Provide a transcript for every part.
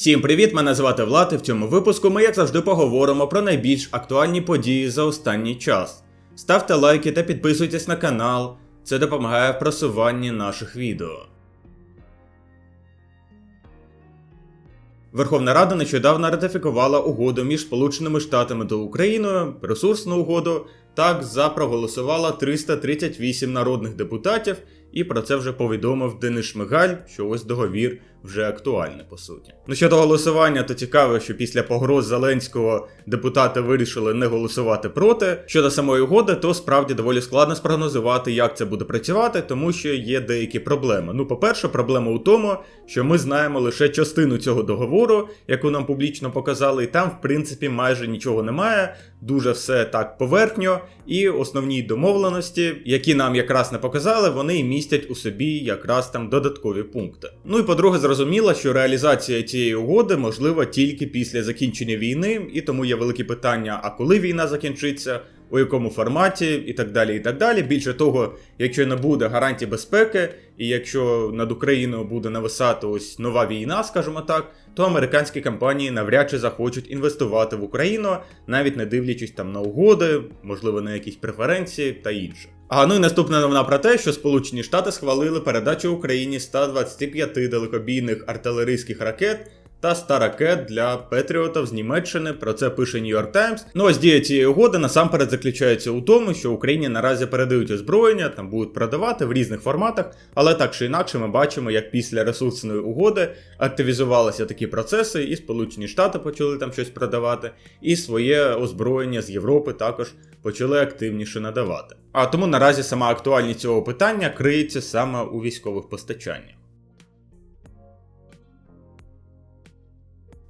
Всім привіт! Мене звати Влад, і в цьому випуску ми, як завжди, поговоримо про найбільш актуальні події за останній час. Ставте лайки та підписуйтесь на канал, це допомагає в просуванні наших відео. Верховна Рада нещодавно ратифікувала угоду між Сполученими Штатами та Україною, ресурсну угоду. Так за проголосувала 338 народних депутатів, і про це вже повідомив Денис Шмигаль, що ось договір вже актуальний по суті. Ну щодо голосування, то цікаво, що після погроз Зеленського депутати вирішили не голосувати проти. Щодо самої угоди, то справді доволі складно спрогнозувати, як це буде працювати, тому що є деякі проблеми. Ну, по-перше, проблема у тому, що ми знаємо лише частину цього договору, яку нам публічно показали, і там, в принципі, майже нічого немає. Дуже все так поверхньо, і основні домовленості, які нам якраз не показали, вони містять у собі якраз там додаткові пункти. Ну і по-друге, зрозуміло, що реалізація цієї угоди можлива тільки після закінчення війни, і тому є великі питання: а коли війна закінчиться, у якому форматі, і так далі. і так далі. Більше того, якщо не буде гарантій безпеки, і якщо над Україною буде нависати ось нова війна, скажімо так, то американські компанії навряд чи захочуть інвестувати в Україну, навіть не дивлячись там на угоди, можливо, на якісь преференції та інше. А ну і наступна новина про те, що Сполучені Штати схвалили передачу Україні 125 далекобійних артилерійських ракет та 100 ракет для Петріотів з Німеччини. Про це пише New York Times. Ну ось дія цієї угоди насамперед заключається у тому, що Україні наразі передають озброєння, там будуть продавати в різних форматах, але так чи інакше ми бачимо, як після ресурсної угоди активізувалися такі процеси, і Сполучені Штати почали там щось продавати, і своє озброєння з Європи також почали активніше надавати. А тому наразі сама актуальність цього питання криється саме у військових постачаннях.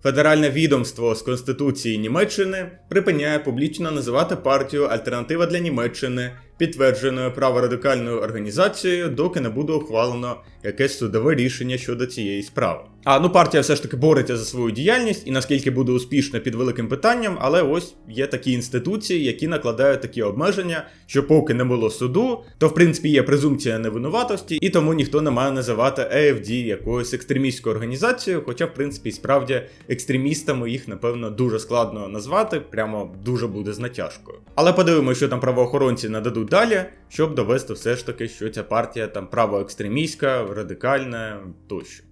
Федеральне відомство з Конституції Німеччини припиняє публічно називати партію Альтернатива для Німеччини підтвердженою праворадикальною організацією, доки не буде ухвалено якесь судове рішення щодо цієї справи. А ну партія все ж таки бореться за свою діяльність і наскільки буде успішно під великим питанням, але ось є такі інституції, які накладають такі обмеження, що поки не було суду, то в принципі є презумпція невинуватості, і тому ніхто не має називати AFD якоюсь екстремістською організацією, хоча, в принципі, справді екстремістами їх, напевно, дуже складно назвати, прямо дуже буде з натяжкою. Але подивимося, що там правоохоронці нададуть далі, щоб довести все ж таки, що ця партія там правоекстремістська, радикальна тощо.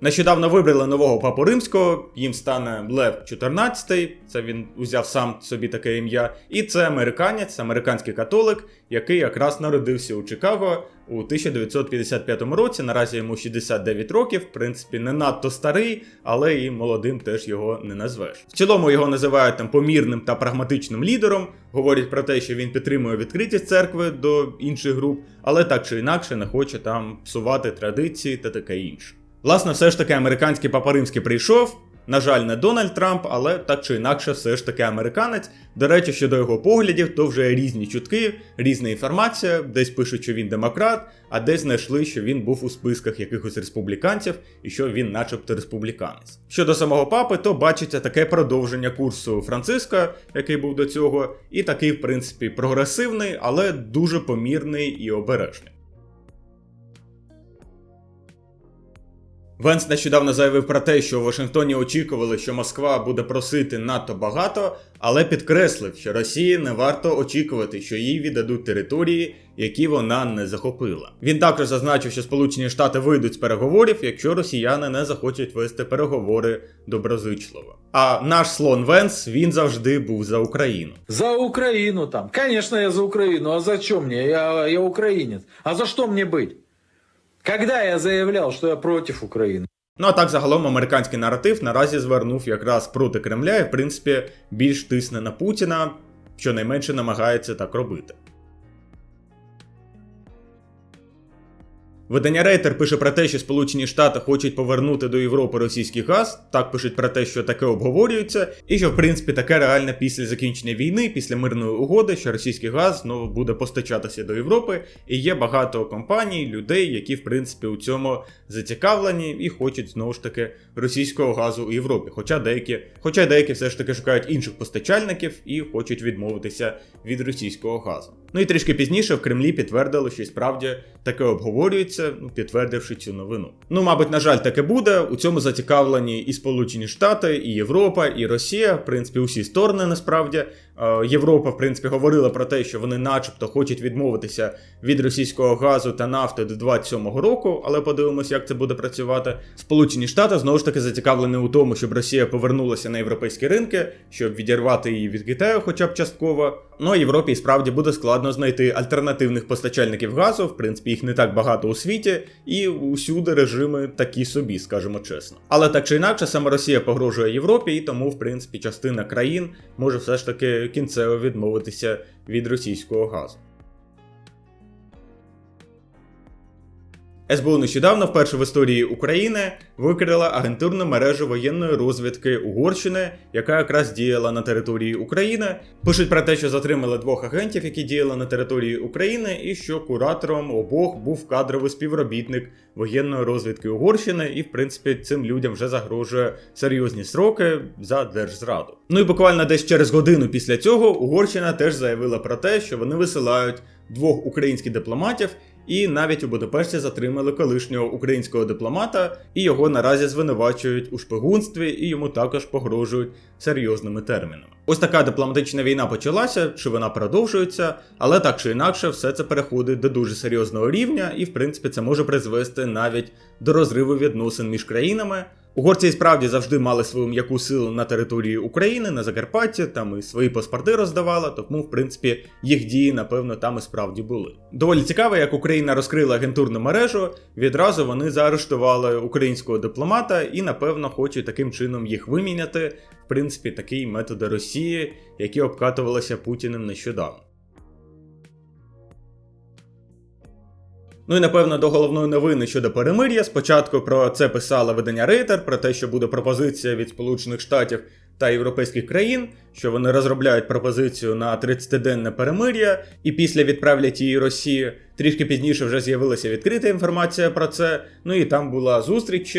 Нещодавно вибрали нового папу римського, їм стане Лев 14, це він узяв сам собі таке ім'я. І це американець, американський католик, який якраз народився у Чикаго у 1955 році. Наразі йому 69 років, в принципі, не надто старий, але і молодим теж його не назвеш. В цілому його називають там помірним та прагматичним лідером. Говорять про те, що він підтримує відкритість церкви до інших груп, але так чи інакше не хоче там псувати традиції та таке інше. Власне, все ж таки американський папа римський прийшов. На жаль, не Дональд Трамп, але так чи інакше, все ж таки американець. До речі, щодо його поглядів, то вже різні чутки, різна інформація, десь пишуть, що він демократ, а десь знайшли, що він був у списках якихось республіканців і що він, начебто, республіканець. Щодо самого папи, то бачиться таке продовження курсу Франциска, який був до цього, і такий, в принципі, прогресивний, але дуже помірний і обережний. Венс нещодавно заявив про те, що у Вашингтоні очікували, що Москва буде просити надто багато, але підкреслив, що Росії не варто очікувати, що їй віддадуть території, які вона не захопила. Він також зазначив, що Сполучені Штати вийдуть з переговорів, якщо росіяни не захочуть вести переговори доброзичливо. А наш слон Венс він завжди був за Україну. За Украину там. Конечно, я за Украину. А зачем мне? Я, я украинец. А за что мне быть? Когда я заявляв, що я проти України? Ну а так загалом американський наратив наразі звернув якраз проти Кремля і, в принципі, більш тисне на Путіна, щонайменше намагається так робити. Видання Рейтер пише про те, що Сполучені Штати хочуть повернути до Європи російський газ. Так пишуть про те, що таке обговорюється, і що в принципі таке реальне після закінчення війни, після мирної угоди, що російський газ знову буде постачатися до Європи. І є багато компаній, людей, які в принципі у цьому зацікавлені і хочуть знову ж таки російського газу у Європі. Хоча деякі, хоча деякі все ж таки шукають інших постачальників і хочуть відмовитися від російського газу. Ну і трішки пізніше в Кремлі підтвердили, що справді таке обговорюється, ну, підтвердивши цю новину. Ну, мабуть, на жаль, таке буде. У цьому зацікавлені і Сполучені Штати, і Європа, і Росія, в принципі, усі сторони насправді. Е, Європа, в принципі, говорила про те, що вони, начебто, хочуть відмовитися від російського газу та нафти до 27-го року, але подивимося, як це буде працювати. Сполучені Штати знову ж таки зацікавлені у тому, щоб Росія повернулася на європейські ринки, щоб відірвати її від Китаю, хоча б частково. Ну а Європі справді буде складно знайти альтернативних постачальників газу. В принципі, їх не так багато у світі, і усюди режими такі собі, скажімо чесно. Але так чи інакше, саме Росія погрожує Європі, і тому, в принципі, частина країн може все ж таки кінцево відмовитися від російського газу. СБУ нещодавно вперше в історії України викрила агентурну мережу воєнної розвідки Угорщини, яка якраз діяла на території України. Пишуть про те, що затримали двох агентів, які діяли на території України, і що куратором обох був кадровий співробітник воєнної розвідки Угорщини, і в принципі цим людям вже загрожує серйозні сроки за держзраду. Ну і буквально десь через годину після цього Угорщина теж заявила про те, що вони висилають двох українських дипломатів. І навіть у Будапешті затримали колишнього українського дипломата, і його наразі звинувачують у шпигунстві, і йому також погрожують серйозними термінами. Ось така дипломатична війна почалася, чи вона продовжується, але так чи інакше, все це переходить до дуже серйозного рівня, і в принципі це може призвести навіть до розриву відносин між країнами. Угорці і справді завжди мали свою м'яку силу на території України, на Закарпатті, там і свої паспорти роздавала, тому, в принципі, їх дії, напевно, там і справді були. Доволі цікаво, як Україна розкрила агентурну мережу, відразу вони заарештували українського дипломата і, напевно, хочуть таким чином їх виміняти. В принципі, такі методи Росії, які обкатувалися Путіним нещодавно. Ну і напевно до головної новини щодо перемир'я. Спочатку про це писала видання Рейтер, про те, що буде пропозиція від Сполучених Штатів та європейських країн, що вони розробляють пропозицію на 30-денне перемир'я, і після відправлять її Росії. Трішки пізніше вже з'явилася відкрита інформація про це. Ну і там була зустріч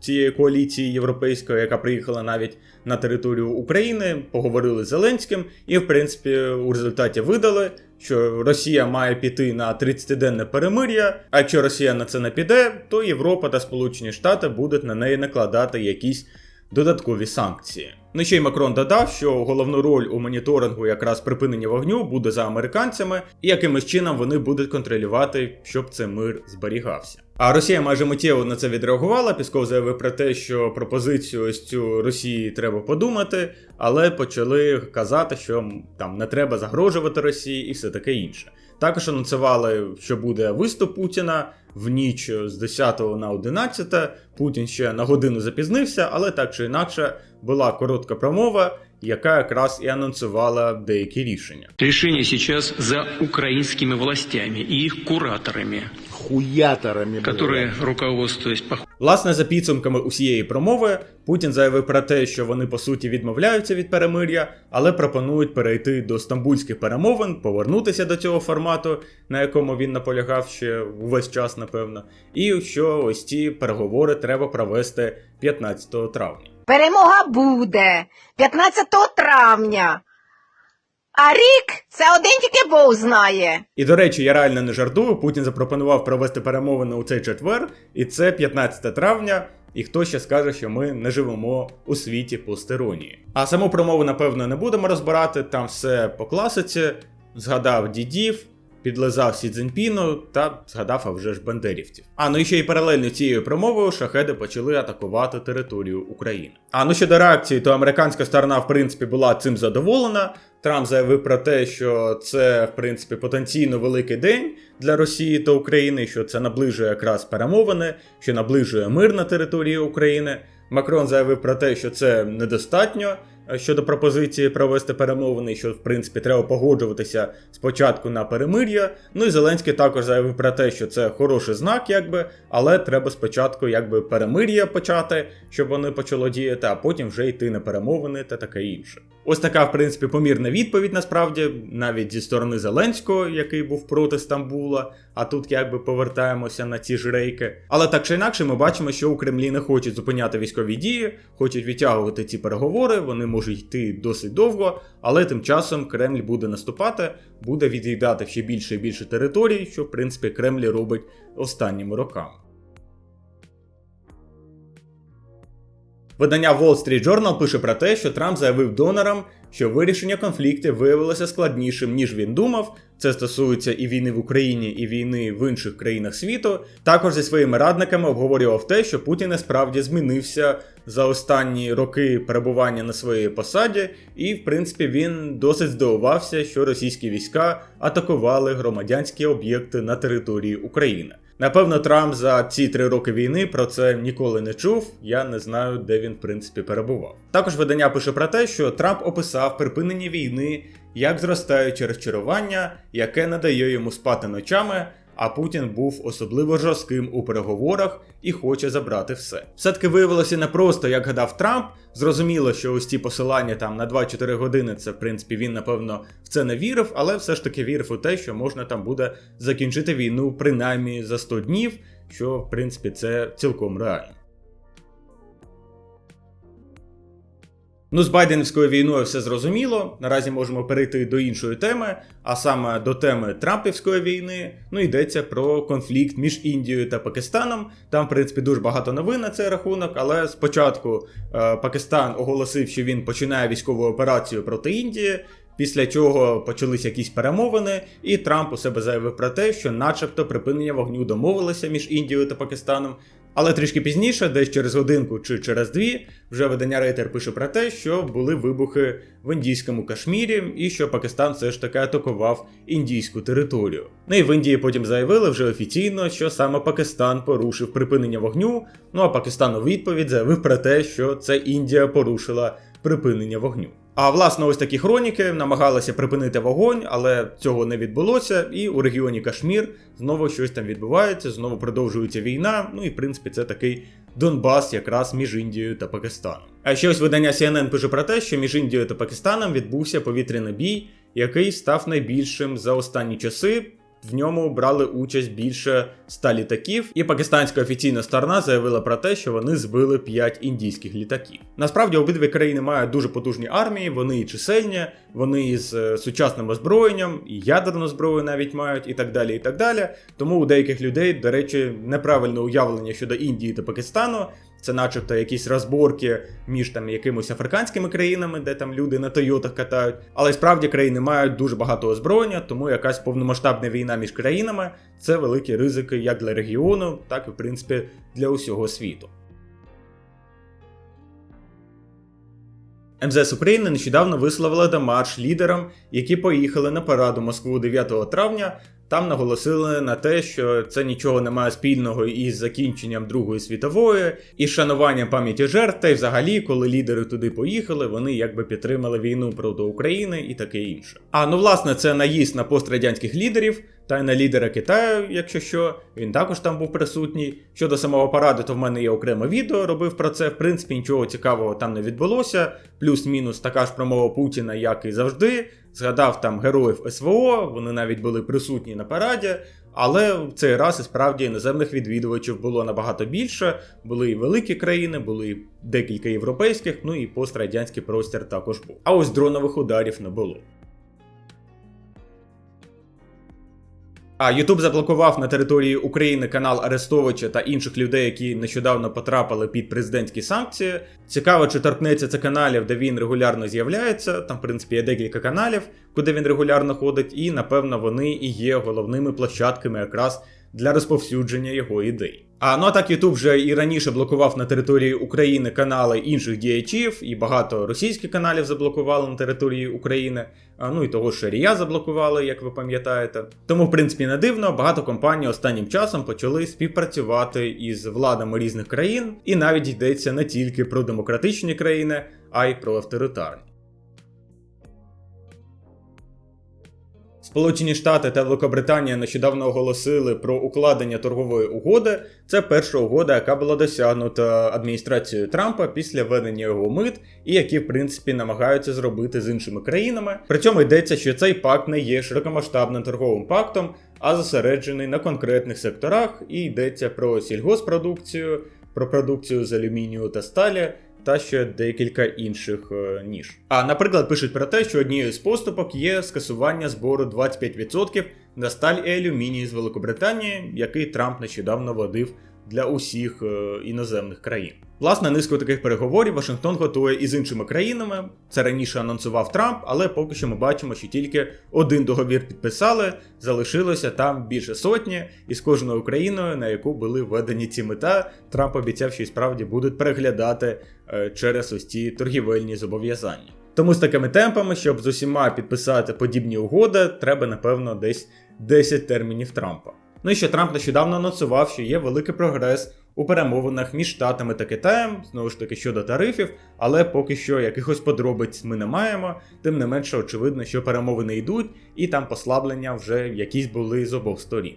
цієї коаліції європейської, яка приїхала навіть на територію України, поговорили з Зеленським, і в принципі у результаті видали, що Росія має піти на 30-денне перемир'я. А якщо Росія на це не піде, то Європа та Сполучені Штати будуть на неї накладати якісь додаткові санкції. Ну ще й Макрон додав, що головну роль у моніторингу якраз припинення вогню буде за американцями, і якимось чином вони будуть контролювати, щоб цей мир зберігався. А Росія майже миттєво на це відреагувала. Пісков заявив про те, що пропозицію ось цю Росії треба подумати, але почали казати, що там не треба загрожувати Росії і все таке інше. Також анонсували, що буде виступ Путіна в ніч з 10 на 11. Путін ще на годину запізнився, але так чи інакше була коротка промова, яка якраз і анонсувала деякі рішення. Решение сейчас за украинскими властями и их кураторами, хуяторами, которые, руководствуясь по Власне, за підсумками усієї промови, Путін заявив про те, що вони по суті відмовляються від перемир'я, але пропонують перейти до стамбульських перемовин, повернутися до цього формату, на якому він наполягав ще увесь час, напевно, і що ось ці переговори треба провести 15 травня. Перемога буде 15 травня. А рік це один тільки Бог знає. І до речі, я реально не жартую. Путін запропонував провести перемовини у цей четвер, і це 15 травня. І хто ще скаже, що ми не живемо у світі постеронії. А саму промову, напевно, не будемо розбирати. Там все по класиці. Згадав дідів, підлизав Сі Цзіньпіну та згадав а вже ж бандерівців. А ну і ще й паралельно цією промовою шахеди почали атакувати територію України. А ну щодо реакції, то американська сторона, в принципі, була цим задоволена. Трамп заявив про те, що це в принципі потенційно великий день для Росії та України, що це наближує якраз перемовини, що наближує мир на території України. Макрон заявив про те, що це недостатньо щодо пропозиції провести перемовини, що в принципі треба погоджуватися спочатку на перемир'я. Ну і Зеленський також заявив про те, що це хороший знак, якби, але треба спочатку якби перемир'я почати, щоб вони почало діяти, а потім вже йти на перемовини та таке інше. Ось така, в принципі, помірна відповідь насправді, навіть зі сторони Зеленського, який був проти Стамбула, А тут якби повертаємося на ці ж рейки. Але так чи інакше, ми бачимо, що у Кремлі не хочуть зупиняти військові дії, хочуть відтягувати ці переговори. Вони можуть йти досить довго, але тим часом Кремль буде наступати, буде від'їдати ще більше і більше територій, що в принципі Кремль робить останніми роками. Видання Wall Street Journal пише про те, що Трамп заявив донорам, що вирішення конфліктів виявилося складнішим, ніж він думав. Це стосується і війни в Україні, і війни в інших країнах світу. Також зі своїми радниками обговорював те, що Путін насправді змінився за останні роки перебування на своїй посаді, і в принципі він досить здивувався, що російські війська атакували громадянські об'єкти на території України. Напевно, Трамп за ці три роки війни про це ніколи не чув. Я не знаю, де він в принципі перебував. Також видання пише про те, що Трамп описав припинення війни як зростаюче розчарування, яке надає йому спати ночами. А Путін був особливо жорстким у переговорах і хоче забрати все. Все-таки виявилося не просто, як гадав Трамп. Зрозуміло, що ось ті посилання там на 2-4 години, це в принципі він напевно в це не вірив, але все ж таки вірив у те, що можна там буде закінчити війну принаймні за 100 днів, що в принципі це цілком реально. Ну, з Байденівською війною все зрозуміло. Наразі можемо перейти до іншої теми, а саме до теми Трампівської війни. Ну, йдеться про конфлікт між Індією та Пакистаном. Там, в принципі, дуже багато новин на цей рахунок, але спочатку е, Пакистан оголосив, що він починає військову операцію проти Індії. Після чого почались якісь перемовини, і Трамп у себе заявив про те, що, начебто, припинення вогню домовилися між Індією та Пакистаном. Але трішки пізніше, десь через годинку чи через дві, вже видання Рейтер пише про те, що були вибухи в індійському Кашмірі, і що Пакистан все ж таки атакував індійську територію. Ну і в Індії потім заявили вже офіційно, що саме Пакистан порушив припинення вогню. Ну а Пакистан у відповідь заявив про те, що це Індія порушила припинення вогню. А власне, ось такі хроніки намагалися припинити вогонь, але цього не відбулося. І у регіоні Кашмір знову щось там відбувається, знову продовжується війна. Ну і в принципі це такий Донбас якраз між Індією та Пакистаном. А ще ось видання CNN пише про те, що між Індією та Пакистаном відбувся повітряний бій, який став найбільшим за останні часи. В ньому брали участь більше 100 літаків, і пакистанська офіційна сторона заявила про те, що вони збили 5 індійських літаків. Насправді обидві країни мають дуже потужні армії, вони і чисельні, вони із е, сучасним озброєнням, і ядерну зброю навіть мають, і так далі. і так далі. Тому у деяких людей, до речі, неправильне уявлення щодо Індії та Пакистану. Це, начебто, якісь розборки між там якимось африканськими країнами, де там люди на Тойотах катають. Але справді країни мають дуже багато озброєння, тому якась повномасштабна війна між країнами це великі ризики як для регіону, так і в принципі для усього світу. МЗС України нещодавно висловила демарш лідерам, які поїхали на параду Москву 9 травня. Там наголосили на те, що це нічого не має спільного із закінченням Другої світової, і шануванням пам'яті жертв, та й взагалі, коли лідери туди поїхали, вони якби підтримали війну проти України і таке інше. А ну власне, це наїзд на пострадянських лідерів та й на лідера Китаю, якщо що, він також там був присутній. Щодо самого параду, то в мене є окреме відео, робив про це. В принципі, нічого цікавого там не відбулося. Плюс-мінус така ж промова Путіна, як і завжди. Згадав там героїв СВО, вони навіть були присутні на параді. Але в цей раз і справді іноземних відвідувачів було набагато більше. Були і великі країни, були і декілька європейських, ну і пострадянський простір також був. А ось дронових ударів не було. А Ютуб заблокував на території України канал Арестовича та інших людей, які нещодавно потрапили під президентські санкції. Цікаво, чи торкнеться це каналів, де він регулярно з'являється. Там, в принципі, є декілька каналів, куди він регулярно ходить, і напевно вони і є головними площадками якраз для розповсюдження його ідей. А ну а так YouTube вже і раніше блокував на території України канали інших діячів, і багато російських каналів заблокували на території України. А ну і того ж Шарія заблокували, як ви пам'ятаєте. Тому, в принципі, не дивно, багато компаній останнім часом почали співпрацювати із владами різних країн, і навіть йдеться не тільки про демократичні країни, а й про авторитарні. Сполучені Штати та Великобританія нещодавно оголосили про укладення торгової угоди. Це перша угода, яка була досягнута адміністрацією Трампа після введення його мит, і які, в принципі, намагаються зробити з іншими країнами. При цьому йдеться, що цей пакт не є широкомасштабним торговим пактом, а зосереджений на конкретних секторах і йдеться про сільгоспродукцію, про продукцію з алюмінію та сталі. Та ще декілька інших е, ніж. А наприклад, пишуть про те, що однією з поступок є скасування збору 25% на сталь і алюміній з Великобританії, який Трамп нещодавно вводив для усіх е, іноземних країн. Власне, низку таких переговорів Вашингтон готує і з іншими країнами. Це раніше анонсував Трамп, але поки що ми бачимо, що тільки один договір підписали, залишилося там більше сотні, і з кожною країною, на яку були введені ці мета, Трамп обіцяв, що і справді будуть переглядати е, через ось ці торгівельні зобов'язання. Тому з такими темпами, щоб з усіма підписати подібні угоди, треба напевно десь 10 термінів Трампа. Ну і ще Трамп нещодавно анонсував, що є великий прогрес у перемовинах між Штатами та Китаєм, знову ж таки щодо тарифів, але поки що якихось подробиць ми не маємо. Тим не менше, очевидно, що перемовини йдуть, і там послаблення вже якісь були з обох сторін.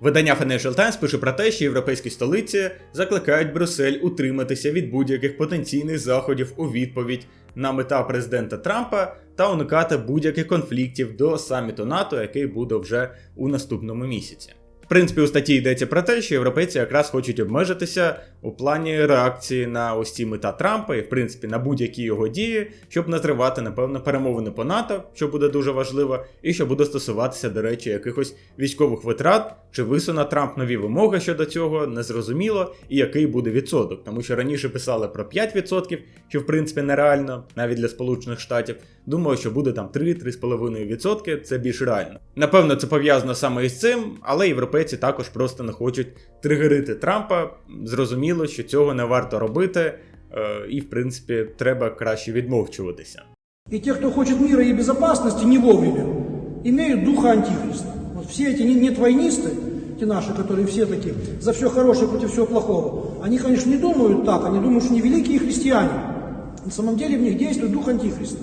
Видання Financial Times пише про те, що європейські столиці закликають Брюссель утриматися від будь-яких потенційних заходів у відповідь на мета президента Трампа та уникати будь-яких конфліктів до саміту НАТО, який буде вже у наступному місяці. В принципі, у статті йдеться про те, що європейці якраз хочуть обмежитися у плані реакції на ось ці мета Трампа і, в принципі, на будь-які його дії, щоб не зривати, напевно, перемовини по НАТО, що буде дуже важливо, і що буде стосуватися, до речі, якихось військових витрат, чи висуне Трамп нові вимоги щодо цього, незрозуміло, і який буде відсоток, тому що раніше писали про 5%, що в принципі нереально, навіть для Сполучених Штатів. Думаю, що буде там 3-3,5%, це більш реально. Напевно, це пов'язано саме із цим, але європейці також просто не хочуть тригерити Трампа. Зрозуміло, що цього не варто робити, е, і в принципі треба краще відмовчуватися. И те, кто хочет мира и безопасности, не вовремя, имеют духа антихриста. Вот все эти не- нетвойнисты, те наши, которые все такие, за все хорошее против всего плохого, они, конечно, не думают так, они думают, что они великие христиане. На самом деле в них действует дух антихриста.